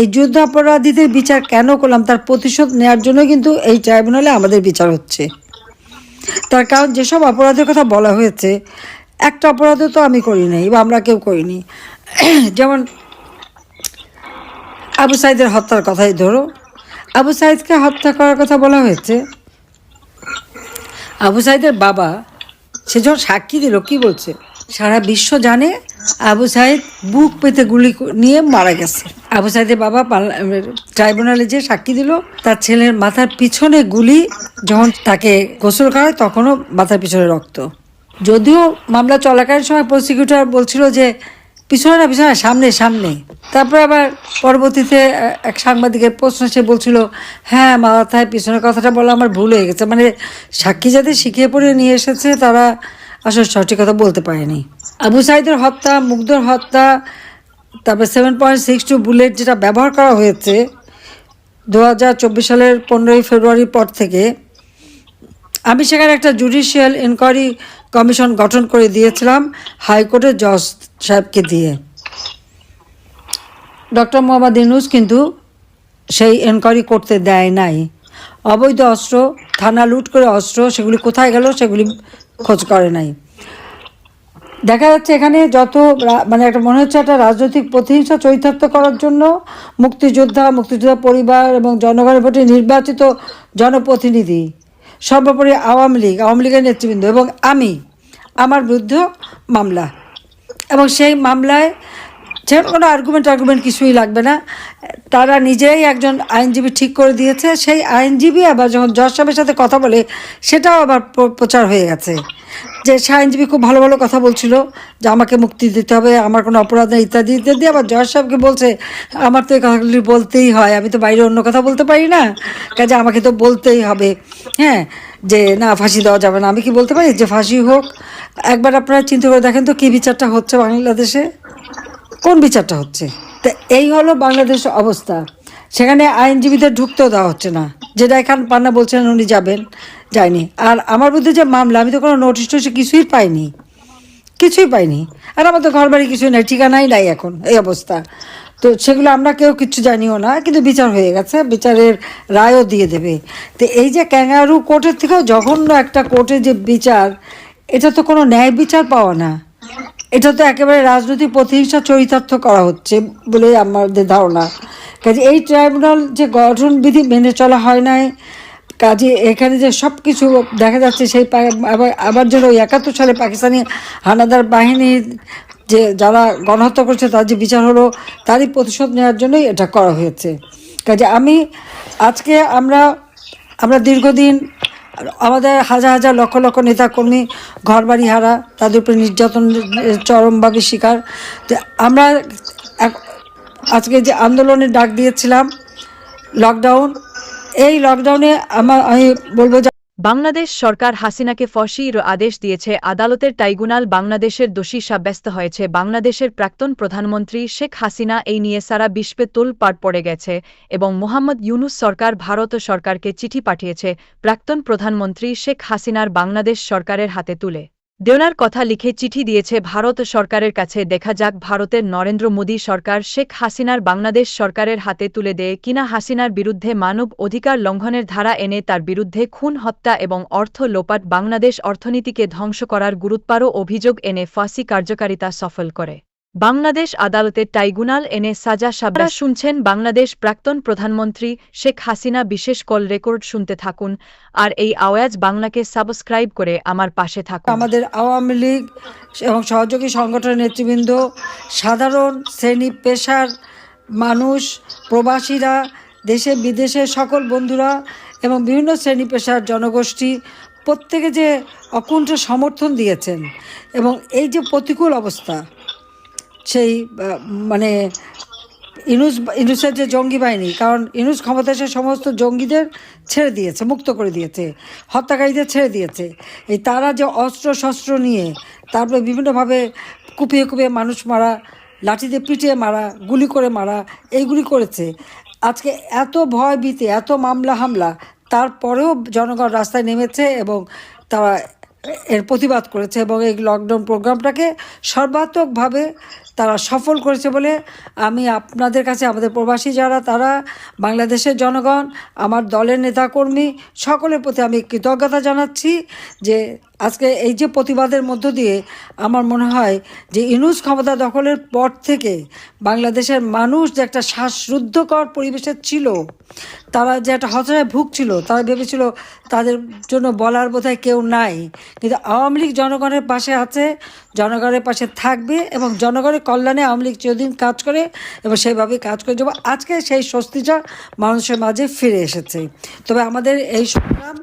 এই যুদ্ধাপরাধীদের বিচার কেন করলাম, তার প্রতিশোধ নেওয়ার জন্য কিন্তু এই ট্রাইব্যুনালে আমাদের বিচার হচ্ছে। তার কারণ যেসব অপরাধের কথা বলা হয়েছে, একটা অপরাধও তো আমি করি নাই বা আমরা কেউ করিনি। যেমন আবু সাইদের হত্যার কথাই ধরো। আবু সাইদকে হত্যা করার কথা বলা হয়েছে। আবু সাইদের বাবা সে যখন সাক্ষী দিল, কী বলছে? সারা বিশ্ব জানে আবু সাহেদ বুক পেতে গুলি নিয়ে মারা গেছে। আবু সাহেদের বাবা ট্রাইব্যুনালে যে সাক্ষী দিল, তার ছেলের মাথার পিছনে গুলি যখন তাকে গোসল করায়, তখনও মাথার পিছনে রক্ত। যদিও মামলা চলাকালীন সময় প্রসিকিউটর বলছিল যে, পিছনে না, পিছনে সামনে সামনে। তারপরে আবার পরবর্তীতে এক সাংবাদিকের প্রশ্ন, সে বলছিল হ্যাঁ মাথায় পিছনের কথাটা বলা আমার ভুল হয়ে গেছে। মানে সাক্ষী যাদের শিখিয়ে পড়ে নিয়ে এসেছে, তারা আসলে সঠিক কথা বলতে পারেনি। আবু সাইদের হত্যা মুগ্ধর হত্যা, তারপরে seven point six two bullet যেটা ব্যবহার করা হয়েছে দু হাজার চব্বিশ সালের পনেরোই ফেব্রুয়ারির পর থেকে, আমি সেখানে একটা জুডিশিয়াল ইনকোয়ারি কমিশন গঠন করে দিয়েছিলাম হাইকোর্টের জজ সাহেবকে দিয়ে। ডক্টর মোহাম্মদ ইনুস কিন্তু সেই এনকোয়ারি করতে দেয় নাই। অবৈধ অস্ত্র, থানা লুট করে অস্ত্র, সেগুলি কোথায় গেল সেগুলি খোঁজ করে নাই। দেখা যাচ্ছে এখানে যত মানে একটা মনে হচ্ছে একটা রাজনৈতিক প্রতিহিংসা চরিতার্থ করার জন্য মুক্তিযোদ্ধা মুক্তিযোদ্ধা পরিবার এবং জনগণের ভোটে নির্বাচিত জনপ্রতিনিধি, সর্বোপরি আওয়ামী লীগ, আওয়ামী লীগের নেতৃবৃন্দ এবং আমি, আমার বিরুদ্ধে মামলা। এবং সেই মামলায় যে কোনো আর্গুমেন্ট আর্গুমেন্ট কিছুই লাগবে না। তারা নিজেই একজন আইনজীবী ঠিক করে দিয়েছে। সেই আইনজীবী আবার যখন জজ সাহেবের সাথে কথা বলে, সেটাও আবার প্র- প্রচার হয়ে গেছে। যে সে আইনজীবী খুব ভালো ভালো কথা বলছিল যে আমাকে মুক্তি দিতে হবে, আমার কোনো অপরাধ নেই ইত্যাদি ইত্যাদি। আবার জজ সাহেবকে বলছে, আমার তো এই কথাগুলি বলতেই হয়, আমি তো বাইরে অন্য কথা বলতে পারি না। কাজে আমাকে তো বলতেই হবে। হ্যাঁ যে না, ফাঁসি দেওয়া যাবে না। আমি কি বলতে পারি? যে ফাঁসি হোক। একবার আপনারা চিন্তা করে দেখেন তো কী বিচারটা হচ্ছে বাংলাদেশে। কোন বিচারটা হচ্ছে? তা এই হলো বাংলাদেশ অবস্থা। সেখানে আইনজীবীদের ঢুকতেও দেওয়া হচ্ছে না। যেটা এখান পান্না বলছেন উনি যাবেন, যায়নি। আর আমার বিরুদ্ধে যে মামলা, আমি তো কোনো নোটিশ টোটিশ কিছুই পাইনি। কিছুই পাইনি। আর আমাদের ঘর বাড়ি কিছুই নাই, ঠিকানাই নাই এখন, এই অবস্থা। তো সেগুলো আমরা কেউ কিছু জানিও না, কিন্তু বিচার হয়ে গেছে, বিচারের রায়ও দিয়ে দেবে। তো এই যে ক্যাঙ্গারু কোর্টের থেকেও জঘন্য একটা কোর্টে যে বিচার, এটা তো কোনো ন্যায় বিচার পাওয়া না। এটা তো একেবারে রাজনৈতিক প্রতিহিংসা চরিতার্থ করা হচ্ছে বলে আমাদের ধারণা। কাজে এই ট্রাইব্যুনাল যে গঠন বিধি মেনে চলা হয় নাই, কাজে এখানে যে সব কিছু দেখা যাচ্ছে সেই আবার যেন ওই একাত্তর সালে পাকিস্তানি হানাদার বাহিনীর যে যারা গণহত্যা করছে তার যে বিচার হলো, তারই প্রতিশোধ নেওয়ার জন্যই এটা করা হয়েছে। কাজে আমি আজকে আমরা আমরা দীর্ঘদিন আমাদের হাজার হাজার লক্ষ লক্ষ নেতাকর্মী ঘর বাড়ি হারা, তাদের উপরে নির্যাতন চরমভাবে শিকার। আমরা আজকে যে আন্দোলনের ডাক দিয়েছিলাম লকডাউন এই লকডাউনে আমার আমি বলব বাংলাদেশ সরকার হাসিনাকে ফাঁসির আদেশ দিয়েছে। আদালতের ট্রাইব্যুনাল বাংলাদেশের দোষী সাব্যস্ত হয়েছে। বাংলাদেশের প্রাক্তন প্রধানমন্ত্রী শেখ হাসিনা এই নিয়ে সারা বিশ্বে তোলপাড় পড়ে গেছে এবং মোহাম্মদ ইউনুস সরকার ভারত সরকারকে চিঠি পাঠিয়েছে প্রাক্তন প্রধানমন্ত্রী শেখ হাসিনার বাংলাদেশ সরকারের হাতে তুলে। দেওনার কথা লিখে চিঠি দিয়েছে ভারত সরকারের কাছে। দেখা যাক ভারতের নরেন্দ্র মোদী সরকার শেখ হাসিনার বাংলাদেশ সরকারের হাতে তুলে দেয় কিনা। হাসিনার বিরুদ্ধে মানব অধিকার লঙ্ঘনের ধারা এনে তার বিরুদ্ধে খুন, হত্যা এবং অর্থ লোপাট বাংলাদেশ অর্থনীতিকে ধ্বংস করার গুরুত্বারও অভিযোগ এনে ফাঁসি কার্যকারিতা সফল করে। বাংলাদেশ আদালতে ট্রাইব্যুনাল এনে সাজা সাবরা শুনছেন বাংলাদেশ প্রাক্তন প্রধানমন্ত্রী শেখ হাসিনা বিশেষ কল রেকর্ড শুনতে থাকুন, আর এই আওয়াজ বাংলাকে সাবস্ক্রাইব করে আমার পাশে থাকুন। আমাদের আওয়ামী লীগ এবং সহযোগী সংগঠনের নেতৃবৃন্দ, সাধারণ শ্রেণি পেশার মানুষ, প্রবাসীরা, দেশে বিদেশে সকল বন্ধুরা এবং বিভিন্ন শ্রেণি পেশার জনগোষ্ঠী প্রত্যেকে যে অকুণ্ঠ সমর্থন দিয়েছেন এবং এই যে প্রতিকূল অবস্থা সেই মানে ইনুস, ইনুসের যে জঙ্গি বাহিনী, কারণ ইনুস ক্ষমতা এসে সমস্ত জঙ্গিদের ছেড়ে দিয়েছে, মুক্ত করে দিয়েছে, হত্যাকারীদের ছেড়ে দিয়েছে। এই তারা যে অস্ত্র, শস্ত্র নিয়ে তারপরে বিভিন্নভাবে কুপিয়ে কুপিয়ে মানুষ মারা, লাঠি দিয়ে পিটিয়ে মারা, গুলি করে মারা, এইগুলি করেছে। আজকে এত ভয় ভীতি, এত মামলা হামলা, তারপরেও জনগণ রাস্তায় নেমেছে এবং তারা এর প্রতিবাদ করেছে এবং এই লকডাউন প্রোগ্রামটাকে সর্বাত্মকভাবে তারা সফল করেছে বলে আমি আপনাদের কাছে, আমাদের প্রবাসী যারা, তারা, বাংলাদেশের জনগণ, আমার দলের নেতাকর্মী, সকলের প্রতি আমি কৃতজ্ঞতা জানাচ্ছি যে আজকে এই যে প্রতিবাদের মধ্য দিয়ে আমার মনে হয় যে ইনুস ক্ষমতা দখলের পর থেকে বাংলাদেশের মানুষ যে একটা শ্বাসরুদ্ধকর পরিবেশে ছিল তারা যে একটা হতাশায় ভুগছিল তারা ভেবেছিল তাদের জন্য বলার বোধহয় কেউ নাই। কিন্তু আওয়ামী লীগ জনগণের পাশে আছে, জনগণের পাশে থাকবে এবং জনগণের কল্যাণে আওয়ামী লীগ চিরদিন কাজ করে এবং সেইভাবেই কাজ করে যাব। আজকে সেই স্বস্তিটা মানুষের মাঝে ফিরে এসেছে। তবে আমাদের এই সংগ্রাম,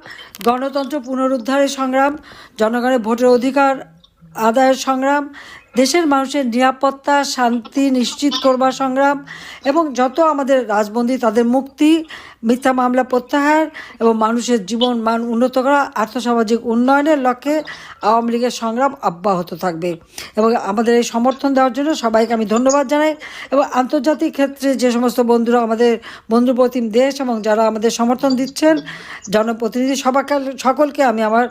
গণতন্ত্র পুনরুদ্ধারের সংগ্রাম, জনগণের ভোটের অধিকার, আদায়ের সংগ্রাম দেশের মানুষের নিরাপত্তা, শান্তি নিশ্চিত করবার সংগ্রাম এবং যত আমাদের রাজবন্দী তাদের মুক্তি, মিথ্যা মামলা প্রত্যাহার এবং মানুষের জীবন মান উন্নত করা, আর্থসামাজিক উন্নয়নের লক্ষ্যে আওয়ামী লীগের সংগ্রাম অব্যাহত থাকবে। এবং আমাদের এই সমর্থন দেওয়ার জন্য সবাইকে আমি ধন্যবাদ জানাই এবং আন্তর্জাতিক ক্ষেত্রে যে সমস্ত বন্ধুরা আমাদের বন্ধুপ্রতিম দেশ এবং যারা আমাদের সমর্থন দিচ্ছেন, জনপ্রতিনিধি সবাইকে সকলকে আমি আমার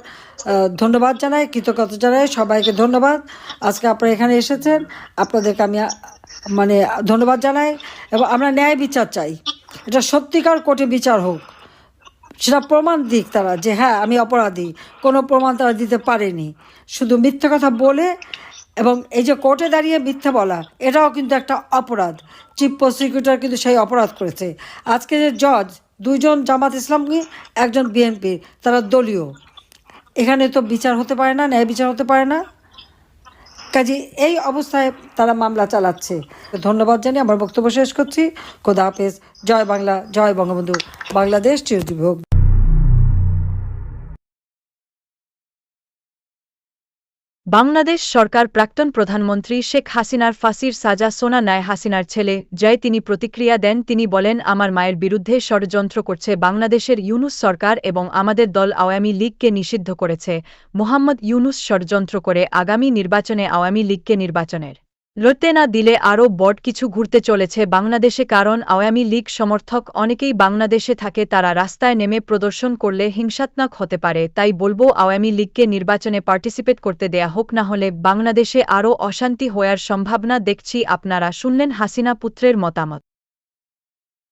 ধন্যবাদ জানাই, কৃতজ্ঞতা জানাই, সবাইকে ধন্যবাদ। আজকে আপনারা এখানে এসেছেন। আপনাদেরকে আমি মানে ধন্যবাদ জানাই এবং আমরা ন্যায় বিচার চাই। এটা সত্যিকার কোর্টে বিচার হোক। সেটা প্রমাণ দিক তারা যে হ্যাঁ আমি অপরাধী। কোনো প্রমাণ তারা দিতে পারেনি। শুধু মিথ্যে কথা বলে এবং এই যে কোর্টে দাঁড়িয়ে মিথ্যে বলা, এটাও কিন্তু একটা অপরাধ। চিফ প্রসিকিউটর কিন্তু সেই অপরাধ করেছে। আজকে যে জজ দুইজন জামাত ইসলামী, একজন বিএনপি, তারা দলীয়। এখানে তো বিচার হতে পারে না, ন্যায় বিচার হতে পারে না। কাজে এই অবস্থায় তারা মামলা চালাচ্ছে। ধন্যবাদ জানিয়ে আমার বক্তব্য শেষ করছি। খোদা হাফেজ। জয় বাংলা, জয় বঙ্গবন্ধু। বাংলাদেশ চিরজীবী বাংলাদেশ সরকার প্রাক্তন প্রধানমন্ত্রী শেখ হাসিনার ফাঁসির সাজা সোনা নায় হাসিনার ছেলে জয় তিনি প্রতিক্রিয়া দেন, তিনি বলেন, আমার মায়ের বিরুদ্ধে ষড়যন্ত্র করছে বাংলাদেশের ইউনুস সরকার এবং আমাদের দল আওয়ামী লীগকে নিষিদ্ধ করেছে। মোহাম্মদ ইউনুস ষড়যন্ত্র করে আগামী নির্বাচনে আওয়ামী লীগকে নির্বাচনের লড়তে না দিলে আরও বট কিছু ঘুরতে চলেছে বাংলাদেশে কারণ আওয়ামী লীগ সমর্থক অনেকেই বাংলাদেশে থাকে, তারা রাস্তায় নেমে প্রদর্শন করলে হিংসাত্মক হতে পারে। তাই বলব আওয়ামী লীগকে নির্বাচনে পার্টিসিপেট করতে দেয়া হোক, না হলে বাংলাদেশে আরও অশান্তি হওয়ার সম্ভাবনা দেখছি আপনারা। শুনলেন হাসিনা পুত্রের মতামত।